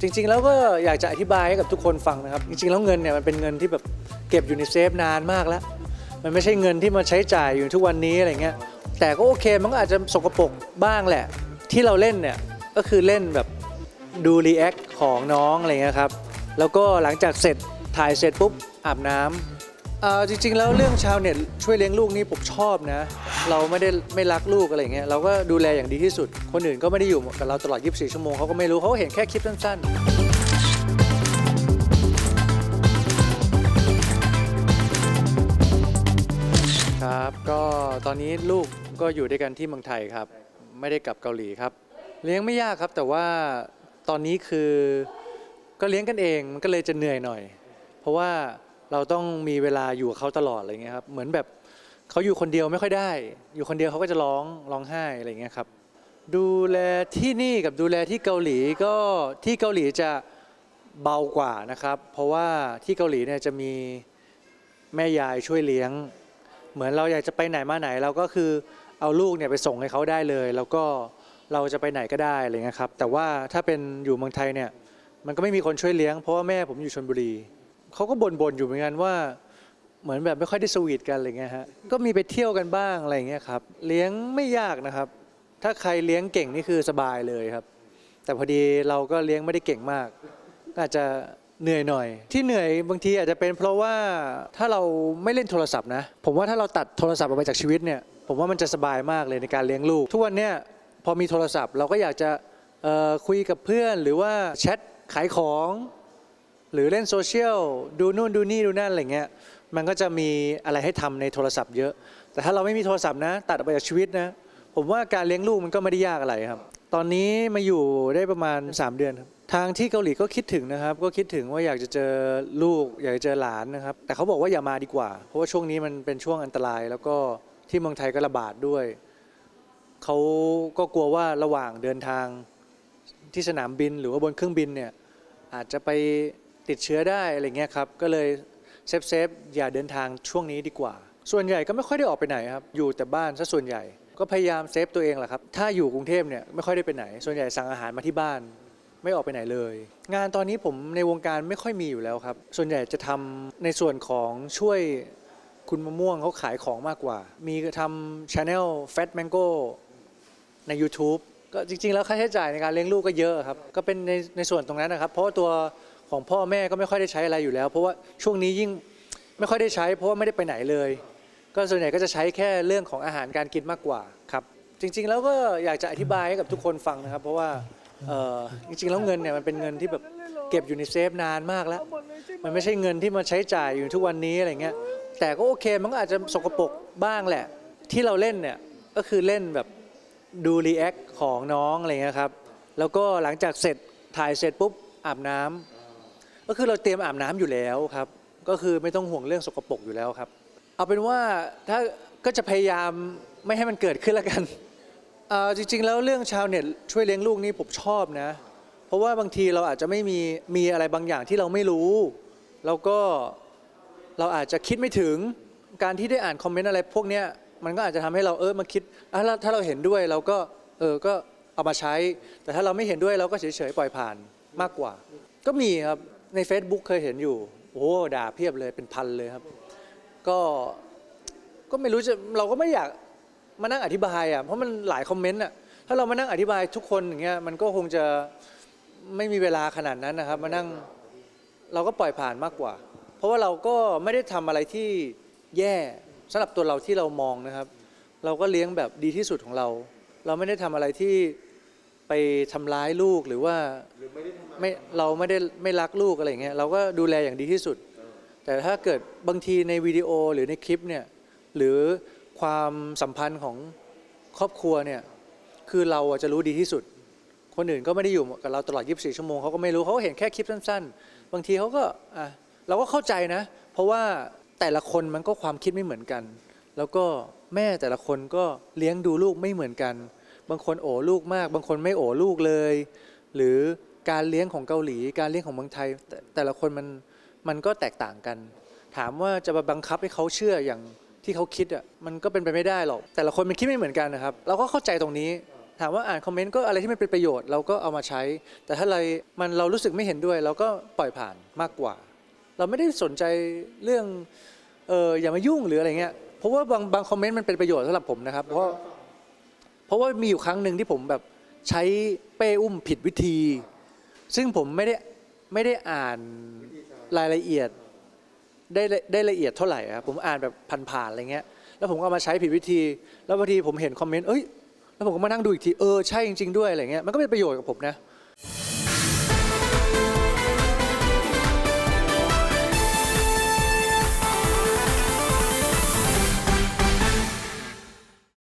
จริง ๆ แล้วก็อยากจะอธิบายให้กับทุกคนฟังนะครับ จริง ๆ แล้วเงินเนี่ยมันเป็นเงินที่แบบเก็บอยู่ในเซฟนานมากแล้ว มันไม่ใช่เงินที่มาใช้จ่ายอยู่ทุกวันนี้อะไรเงี้ย แต่ก็โอเคมันก็อาจจะสกปรกบ้างแหละ ที่เราเล่นเนี่ยก็คือเล่นแบบดูรีแอคของน้องอะไรเงี้ยครับ แล้วก็หลังจากเสร็จถ่ายเสร็จปุ๊บอาบน้ำ เอ่อจริงๆ แล้วเรื่องชาวเน็ตช่วยเลี้ยงลูกนี่ผมชอบนะ เราไม่ได้ไม่รักลูกอะไรเงี้ยเราก็ดูแลอย่างดีที่สุด คนอื่นก็ไม่ได้อยู่กับเราตลอด 24 ชั่วโมงเขาก็ไม่รู้เขาก็เห็นแค่คลิปสั้นๆ ครับก็ตอนนี้ลูกก็อยู่ด้วยกันที่เมืองไทยครับ ไม่ได้กลับเกาหลีครับ เลี้ยงไม่ยากครับ แต่ว่าตอนนี้คือก็เลี้ยงกันเองมันก็เลยจะเหนื่อยหน่อย เพราะว่า เราต้องมีเวลาอยู่กับเขาตลอดอะไรเงี้ยครับเหมือนแบบเขาอยู่คนเดียวไม่ค่อยได้ อยู่คนเดียวเขาก็จะร้องร้องไห้อะไรเงี้ยครับดูแลที่นี่กับดูแลที่เกาหลีก็ที่เกาหลีจะเบากว่านะครับ เพราะว่าที่เกาหลีเนี่ยจะมีแม่ยายช่วยเลี้ยง เหมือนเราอยากจะไปไหนมาไหนเราก็คือเอาลูกเนี่ยไปส่งให้เขาได้เลย แล้วก็เราจะไปไหนก็ได้อะไรเงี้ยครับแต่ว่าถ้าเป็นอยู่เมืองไทยเนี่ยมันก็ไม่มีคนช่วยเลี้ยงเพราะว่าแม่ผมอยู่ชนบุรี เขาก็บ่นๆอยู่เหมือนกันว่า เหมือนแบบไม่ค่อยได้สวีทกันอะไรเงี้ยฮะก็มีไปเที่ยวกันบ้างอะไรเงี้ยครับ เลี้ยงไม่ยากนะครับ ถ้าใครเลี้ยงเก่งนี่คือสบายเลยครับ แต่พอดีเราก็เลี้ยงไม่ได้เก่งมากอาจจะเหนื่อยหน่อย ที่เหนื่อยบางทีอาจจะเป็นเพราะว่าถ้าเราไม่เล่นโทรศัพท์นะ ผมว่าถ้าเราตัดโทรศัพท์ออกไปจากชีวิตเนี่ยผมว่ามันจะสบายมากเลยในการเลี้ยงลูก ทุกวันเนี้ยพอมีโทรศัพท์เราก็อยากจะคุยกับเพื่อนหรือว่าแชทขายของ หรือเล่นโซเชียลดูนู่นดูนี่ดูนั่นอะไรเงี้ยมันก็จะมีอะไรให้ทำในโทรศัพท์เยอะ แต่ถ้าเราไม่มีโทรศัพท์นะ ตัดออกไปจากชีวิตนะ ผมว่าการเลี้ยงลูกมันก็ไม่ได้ยากอะไรครับ ตอนนี้มาอยู่ได้ประมาณ 3 เดือนครับทางที่เกาหลีก็คิดถึงนะครับ ก็คิดถึงว่าอยากจะเจอลูก อยากจะเจอหลานนะครับ แต่เขาบอกว่าอย่ามาดีกว่า เพราะว่าช่วงนี้มันเป็นช่วงอันตราย แล้วก็ที่เมืองไทยก็ระบาดด้วยเขาก็กลัวว่าระหว่างเดินทางที่สนามบินหรือว่าบนเครื่องบินเนี่ยอาจจะไป ติดเชื้อได้อะไรเงี้ยครับก็เลยเซฟเซฟอย่าเดินทางช่วงนี้ดีกว่า ส่วนใหญ่ก็ไม่ค่อยได้ออกไปไหนครับอยู่แต่บ้านซะส่วนใหญ่ ก็พยายามเซฟตัวเองแหละครับถ้าอยู่กรุงเทพเนี่ยไม่ค่อยได้ไปไหน ส่วนใหญ่สั่งอาหารมาที่บ้านไม่ออกไปไหนเลย งานตอนนี้ผมในวงการไม่ค่อยมีอยู่แล้วครับ ส่วนใหญ่จะทำในส่วนของช่วยคุณมะม่วงเขาขายของมากกว่า มีทำ Channel Fat Mango ใน YouTube ก็จริง ๆ แล้วค่าใช้จ่ายในการเลี้ยงลูกก็เยอะครับ ก็เป็นในในส่วนตรงนั้นนะครับ เพราะตัว ของพ่อแม่ก็ไม่ค่อยได้ใช้อะไรอยู่แล้ว เพราะว่าช่วงนี้ยิ่งไม่ค่อยได้ใช้ เพราะว่าไม่ได้ไปไหนเลย ก็ส่วนใหญ่ก็จะใช้แค่เรื่องของอาหารการกินมากกว่าครับ จริง ๆ แล้วก็อยากจะอธิบายให้กับทุกคนฟังนะครับ เพราะว่าเอ่อจริง ๆ แล้วเงินเนี่ยมันเป็นเงินที่แบบเก็บอยู่ในเซฟนานมากแล้ว มันไม่ใช่เงินที่มาใช้จ่ายอยู่ทุกวันนี้อะไรเงี้ยแต่ก็โอเคมันก็อาจจะสกปรกบ้างแหละ ที่เราเล่นเนี่ยก็คือเล่นแบบดูรีแอคของน้องอะไรเงี้ยครับแล้วก็หลังจากเสร็จถ่ายเสร็จปุ๊บอาบน้ำ ก็คือเราเตรียมอาบน้ำอยู่แล้วครับ ก็คือไม่ต้องห่วงเรื่องสกปรกอยู่แล้วครับ เอาเป็นว่าถ้าก็จะพยายามไม่ให้มันเกิดขึ้นล้วกันเอ่อจริง ๆ แล้วเรื่องชาวเน็ตช่วยเลี้ยงลูกนี่ผมชอบนะ เพราะว่าบางทีเราอาจจะไม่มีมีอะไรบางอย่างที่เราไม่รู้แล้วก็เราอาจจะคิดไม่ถึงการที่ได้อ่านคอมเมนต์อะไรพวกเนี้ยมันก็อาจจะทำให้เราเออมาคิดอะแล้วถ้าเราเห็นด้วยเราก็เออก็เอามาใช้ แต่ถ้าเราไม่เห็นด้วยเราก็เฉยๆปล่อยผ่านมากกว่า ก็มีครับ ใน Facebook เคยเห็นอยู่ โอ้โหด่าเพียบเลยเป็นพันเลยครับ ก็ก็ไม่รู้จะเราก็ไม่อยากมานั่งอธิบายอะเพราะมันหลายคอมเมนต์อะถ้าเรามานั่งอธิบายทุกคนอย่างเงี้ยมันก็คงจะไม่มีเวลาขนาดนั้นนะครับ มานั่งเราก็ปล่อยผ่านมากกว่า เพราะว่าเราก็ไม่ได้ทำอะไรที่แย่สำหรับตัวเราที่เรามองนะครับ เราก็เลี้ยงแบบดีที่สุดของเรา เราไม่ได้ทำอะไรที่ไปทำร้ายลูกหรือว่าไม่ เราไม่ได้ไม่รักลูกอะไรอย่างเงี้ยเราก็ดูแลอย่างดีที่สุด แต่ถ้าเกิดบางทีในวิดีโอหรือในคลิปเนี่ยหรือความสัมพันธ์ของครอบครัวเนี่ยคือเราอะจะรู้ดีที่สุด คนอื่นก็ไม่ได้อยู่กับเราตลอด 24 ชั่วโมงเขาก็ไม่รู้เขาก็เห็นแค่คลิปสั้น ๆ บางทีเขาก็อะเราก็เข้าใจนะ เพราะว่าแต่ละคนมันก็ความคิดไม่เหมือนกัน แล้วก็แม่แต่ละคนก็เลี้ยงดูลูกไม่เหมือนกัน บางคนโอ้ลูกมาก บางคนไม่โอ้ลูกเลย หรือ การเลี้ยงของเกาหลี การเลี้ยงของเมืองไทย แต่แต่ละคนมันมันก็แตกต่างกัน ถามว่าจะมาบังคับให้เขาเชื่ออย่างที่เขาคิดอะมันก็เป็นไปไม่ได้หรอก แต่ละคนมันคิดไม่เหมือนกันนะครับ เราก็เข้าใจตรงนี้ ถามว่าอ่านคอมเมนต์ก็อะไรที่มันเป็นประโยชน์เราก็เอามาใช้ แต่ถ้าอะไรมันเรารู้สึกไม่เห็นด้วยเราก็ปล่อยผ่านมากกว่า เราไม่ได้สนใจเรื่องเอออย่ามายุ่งหรืออะไรเงี้ยเพราะว่าบางบางคอมเมนต์มันเป็นประโยชน์สำหรับผมนะครับ เพราะเพราะว่ามีอยู่ครั้งหนึ่งที่ผมแบบใช้เป้อุ้มผิดวิธี ซึ่งผมไม่ได้ไม่ได้อ่านรายละเอียดได้ได้ละเอียดเท่าไหร่ครับผมอ่านแบบผ่านๆอะไรเงี้ย แล้วผมก็เอามาใช้ผิดวิธี แล้วบางทีผมเห็นคอมเมนต์เอ้ยแล้วผมก็มานั่งดูอีกทีเออใช่จริง ๆ ด้วยอะไรเงี้ยมันก็เป็นประโยชน์กับผมนะ